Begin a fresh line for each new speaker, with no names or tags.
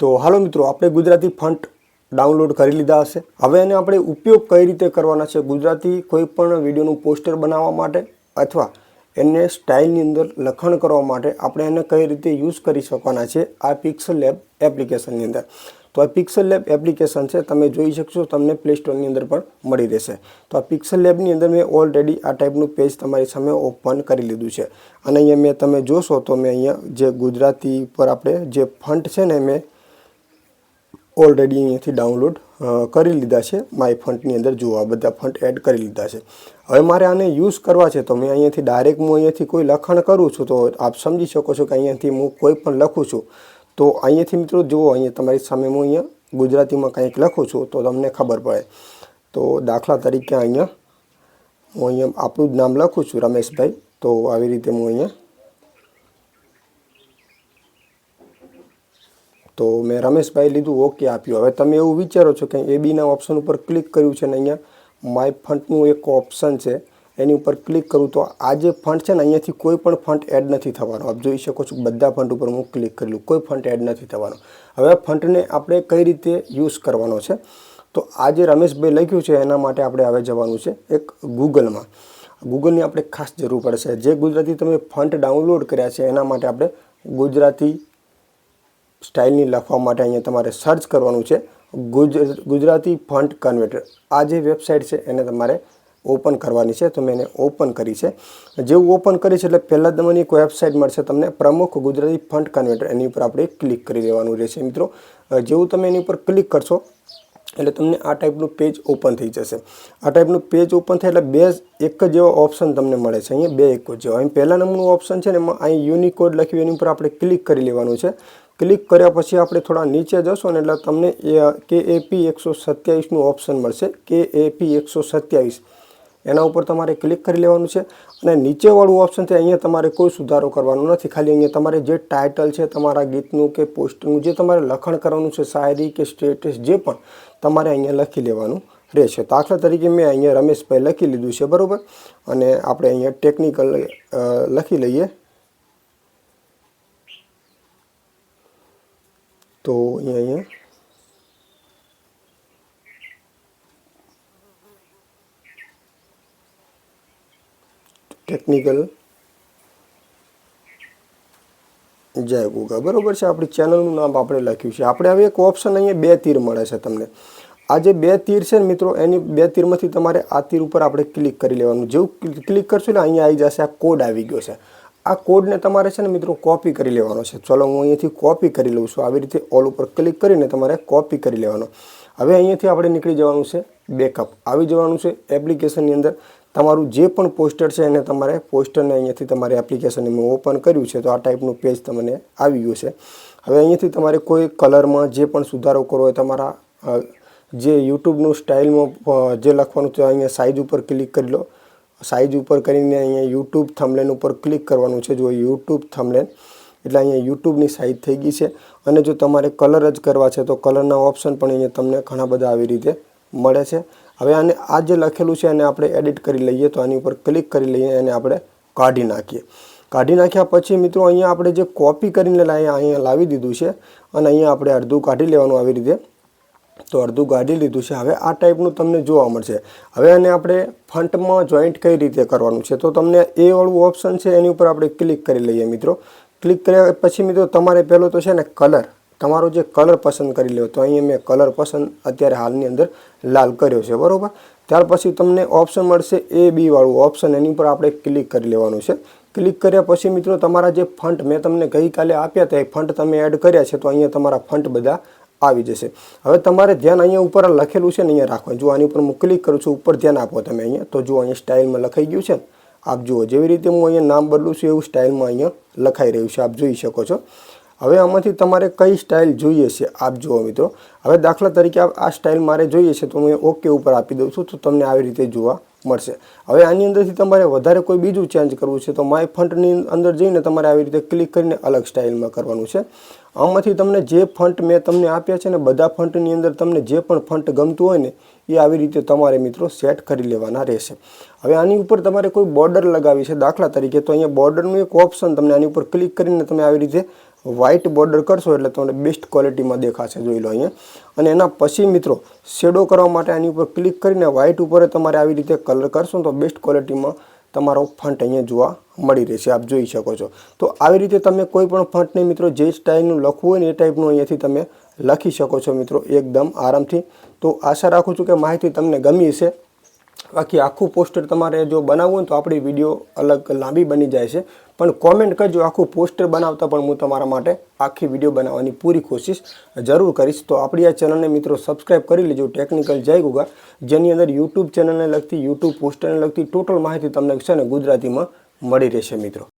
તો હાલો મિત્રો, આપણે ગુજરાતી ફંટ ડાઉનલોડ કરી લીધા હશે. હવે એને આપણે ઉપયોગ કઈ રીતે કરવાના છે? ગુજરાતી કોઈ પણ વિડીયોનું પોસ્ટર બનાવવા માટે અથવા એને સ્ટાઇલની અંદર લખણ કરવા માટે આપણે એને કઈ રીતે યુઝ કરી શકવાના છે? આ પિક્સલ લેબ એપ્લિકેશનની અંદર. તો આ પિક્સલ લેબ એપ્લિકેશન છે, તમે જોઈ શકશો, તમને પ્લે સ્ટોરની અંદર પણ મળી રહેશે. તો આ પિક્સલ લેબની અંદર મેં ઓલરેડી આ ટાઈપનું પેજ તમારી સામે ઓપન કરી લીધું છે. અને અહીંયા મેં તમે જોશો તો મેં અહીંયા જે ગુજરાતી પર આપણે જે ફંટ છે ને, મેં ઓલરેડી અહીંયાથી ડાઉનલોડ કરી લીધા છે. માય ફંટની અંદર જુઓ, આ બધા ફંટ એડ કરી લીધા છે. હવે મારે આને યુઝ કરવા છે, તો મેં અહીંયાથી ડાયરેક્ટ હું અહીંયાથી કોઈ લખાણ કરું છું, તો આપ સમજી શકો છો કે અહીંયાથી હું કોઈ પણ લખું છું. તો અહીંયાથી મિત્રો જુઓ, અહીંયા તમારી સામે હું અહીંયા ગુજરાતીમાં કંઈક લખું છું, તો તમને ખબર પડે. તો દાખલા તરીકે અહીંયા હું અહીંયા આપણું જ નામ લખું છું, રમેશભાઈ. તો આવી રીતે હું અહીંયા તો મેં રમેશભાઈ લીધું, ઓકે આપ્યું. હવે તમે એવું વિચારો છો કે એ બીના ઓપ્શન ઉપર ક્લિક કર્યું છે ને અહીંયા માય ફંડનું એક ઓપ્શન છે, એની ઉપર ક્લિક કરું તો આ જે ફંડ છે ને અહીંયાથી કોઈ પણ ફંડ એડ નથી થવાનો. આપ જોઈ શકો છો બધા ફંડ ઉપર હું ક્લિક કરેલું કોઈ ફંડ એડ નથી થવાનો. હવે ફંડને આપણે કઈ રીતે યુઝ કરવાનો છે? તો આ જે રમેશભાઈ લખ્યું છે, એના માટે આપણે હવે જવાનું છે એક ગૂગલમાં ગૂગલની આપણે ખાસ જરૂર પડશે. જે ગુજરાતી તમે ફંડ ડાઉનલોડ કર્યા છે, એના માટે આપણે ગુજરાતી સ્ટાઇલની લખવા માટે અહીંયા તમારે સર્ચ કરવાનું છે ગુજરાતી ફંટ કન્વર્ટર. આ જે વેબસાઇટ છે એને તમારે ઓપન કરવાની છે, તો મેં એને ઓપન કરી છે. જેવું ઓપન કરી છે એટલે પહેલાં તમને એક વેબસાઇટ મળશે, તમને પ્રમુખ ગુજરાતી ફંટ કન્વર્ટર એની ઉપર આપણે ક્લિક કરી દેવાનું રહેશે મિત્રો. જેવું તમે એની ઉપર ક્લિક કરશો એટલે તમને આ ટાઈપનું પેજ ઓપન થઈ જશે. આ ટાઈપનું પેજ ઓપન થાય એટલે બે એક જ જેવો ઓપ્શન તમને મળે છે. અહીંયા બે એક જ જેવો અહીં પહેલા નંબરનું ઓપ્શન છે ને એમાં અહીં યુનિકોડ લખ્યું, એની ઉપર આપણે ક્લિક કરી લેવાનું છે. ક્લિક કર્યા પછી આપણે થોડા નીચે જશો ને એટલે તમને એ કે એપી એકસો સત્યાવીસનું ઓપ્શન મળશે. કે એપી એકસો સત્યાવીસ. એના ઉપર તમારે ક્લિક કરી લેવાનું છે. અને નીચેવાળું ઓપ્શન છે, અહીંયા તમારે કોઈ સુધારો કરવાનો નથી. ખાલી અહીંયા તમારે જે ટાઇટલ છે, તમારા ગીતનું કે પોસ્ટનું જે તમારે લખણ કરવાનું છે, શાયરી કે સ્ટેટસ જે પણ તમારે અહીંયા લખી લેવાનું રહેશે. દાખલા તરીકે મેં અહીંયા રમેશભાઈ લખી લીધું છે, બરાબર? અને આપણે અહીંયા ટેકનિકલ લખી લઈએ. તો અહીંયા અહીંયા. ટેકનિકલ જય ગુગા. બરાબર છે, આપણી ચેનલનું નામ આપણે લખ્યું છે. આપણે હવે એક ઓપ્શન અહીંયા બે તીર મળે છે તમને. આ જે બે તીર છે ને મિત્રો, એની બે તીરમાંથી તમારે આ તીર ઉપર આપણે ક્લિક કરી લેવાનું. જેવું ક્લિક કરશું ને અહીંયા આવી જશે, આ કોડ આવી ગયો છે. આ કોડને તમારે છે ને મિત્રો કોપી કરી લેવાનો છે. ચલો, હું અહીંયાથી કોપી કરી લઉં છું. આવી રીતે ઓલ ઉપર ક્લિક કરીને તમારે કોપી કરી લેવાનો. હવે અહીંયાથી આપણે નીકળી જવાનું છે બેકઅપ આવી જવાનું છે એપ્લિકેશનની અંદર. તમારું જે પણ પોસ્ટર છે એને તમારે પોસ્ટરને અહીંયાથી તમારે એપ્લિકેશનને મેં ઓપન કર્યું છે, તો આ ટાઈપનું પેજ તમને આવી ગયું છે. હવે અહીંયાથી તમારે કોઈ કલરમાં જે પણ સુધારો કરવો હોય તમારા જે યુટ્યુબનું સ્ટાઇલમાં જે લખવાનું છે, અહીંયા સાઇઝ ઉપર ક્લિક કરી લો. સાઇઝ ઉપર કરીને અહીંયા યુટ્યુબ થમલેન ઉપર ક્લિક કરવાનું છે. જો યુટ્યુબ થમલેન એટલે અહીંયા યુટ્યુબની સાઇઝ થઈ ગઈ છે. અને જો તમારે કલર જ કરવા છે, તો કલરના ઓપ્શન પણ અહીંયા તમને ઘણા બધા આવી રીતે મળે છે. હવે આને આ જે લખેલું છે એને આપણે એડિટ કરી લઈએ તો આની ઉપર ક્લિક કરી લઈએ અને આપણે કાઢી નાખીએ. કાઢી નાખ્યા પછી મિત્રો અહીંયા આપણે જે કોપી કરીને અહીંયા લાવી દીધું છે અને અહીંયા આપણે અડધું કાઢી લેવાનું આવી રીતે. તો અડધું કાઢી લીધું છે. હવે આ ટાઈપનું તમને જોવા મળશે. હવે આને આપણે ફંટમાં જોઈન્ટ કઈ રીતે કરવાનું છે? તો તમને એ વાળું ઓપ્શન છે, એની ઉપર આપણે ક્લિક કરી લઈએ મિત્રો. ક્લિક કર્યા પછી મિત્રો તમારે પહેલો તો છે ને કલર તમારો જે કલર પસંદ કરી લો તો અહીંયા મેં કલર પસંદ અત્યારે હાલની અંદર લાલ કર્યો છે, બરાબર? ત્યાર પછી તમને ઓપ્શન મળશે એ બી વાળું ઓપ્શન, એની ઉપર આપણે ક્લિક કરી લેવાનું છે. ક્લિક કર્યા પછી મિત્રો તમારા જે ફંટ મેં તમને ગઈકાલે આપ્યા હતા, એ ફંટ તમે એડ કર્યા છે, તો અહીંયા તમારા ફંટ બધા આવી જશે. હવે તમારે ધ્યાન અહીંયા ઉપર લખેલું છે ને અહીંયા રાખવાનું. જો આની ઉપર હું ક્લિક કરું છું, ઉપર ધ્યાન આપો તમે અહીંયા. તો જો અહીંયા સ્ટાઇલમાં લખાઈ ગયું છે આપ જુઓ, જેવી રીતે હું અહીંયા નામ બદલું છું, એવું સ્ટાઇલમાં અહીંયા લખાઈ રહ્યું છે. આપ જોઈ શકો છો. હવે આમાંથી તમારે કઈ સ્ટાઇલ જોઈએ છે? આપ જુઓ મિત્રો. હવે દાખલા તરીકે આ સ્ટાઇલ મારે જોઈએ છે, તો હું ઓકે ઉપર આપી દઉં છું, તો તમને આવી રીતે જોવા મળશે. હવે આની અંદરથી તમારે વધારે કોઈ બીજું ચેન્જ કરવું છે, તો માય ફંટની અંદર જઈને તમારે આવી રીતે ક્લિક કરીને અલગ સ્ટાઇલમાં કરવાનું છે. આમાંથી તમને જે ફંટ મેં તમને આપ્યા છે ને, બધા ફંટની અંદર તમને જે પણ ફંટ ગમતું હોય ને, એ આવી રીતે તમારે મિત્રો સેટ કરી લેવાના રહેશે. હવે આની ઉપર તમારે કોઈ બોર્ડર લગાવી છે દાખલા તરીકે, તો અહીંયા બોર્ડરનું એક ઓપ્શન તમને આની ઉપર ક્લિક કરીને તમે આવી રીતે વ્હાઇટ બોર્ડર કરશો એટલે તમને બેસ્ટ ક્વોલિટીમાં દેખાશે, જોઈ લો અહીંયા. અને એના પછી મિત્રો શેડો કરવા માટે આની ઉપર ક્લિક કરીને વ્હાઇટ ઉપર તમારે આવી રીતે કલર કરશો તો બેસ્ટ ક્વોલિટીમાં તમારો ફંટ અહીંયા જોવા મળી રહેશે. આપ જોઈ શકો છો. તો આવી રીતે તમે કોઈ પણ ફંટને મિત્રો, જે સ્ટાઇલનું લખવું હોય ને એ ટાઈપનું અહીંયાથી તમે લખી શકો છો મિત્રો, એકદમ આરામથી. તો આશા રાખું છું કે માહિતી તમને ગમી હશે. બાકી આખું પોસ્ટર તમારે જો બનાવવું ને તો આપણી વીડિયો અલગ લાંબી બની જાય છે. પણ કોમેન્ટ કરજો, આખું પોસ્ટર બનાવતા પણ હું તમારા માટે આખી વીડિયો બનાવવાની પૂરી કોશિશ જરૂર કરીશ. તો આપણી આ ચેનલને મિત્રો સબસ્ક્રાઈબ કરી લેજો ટેકનિકલ જય ગુગા, જેની અંદર યુટ્યુબ ચેનલને લગતી યુટ્યુબ પોસ્ટરને લગતી ટોટલ માહિતી તમને છે ને ગુજરાતીમાં મળી રહેશે મિત્રો.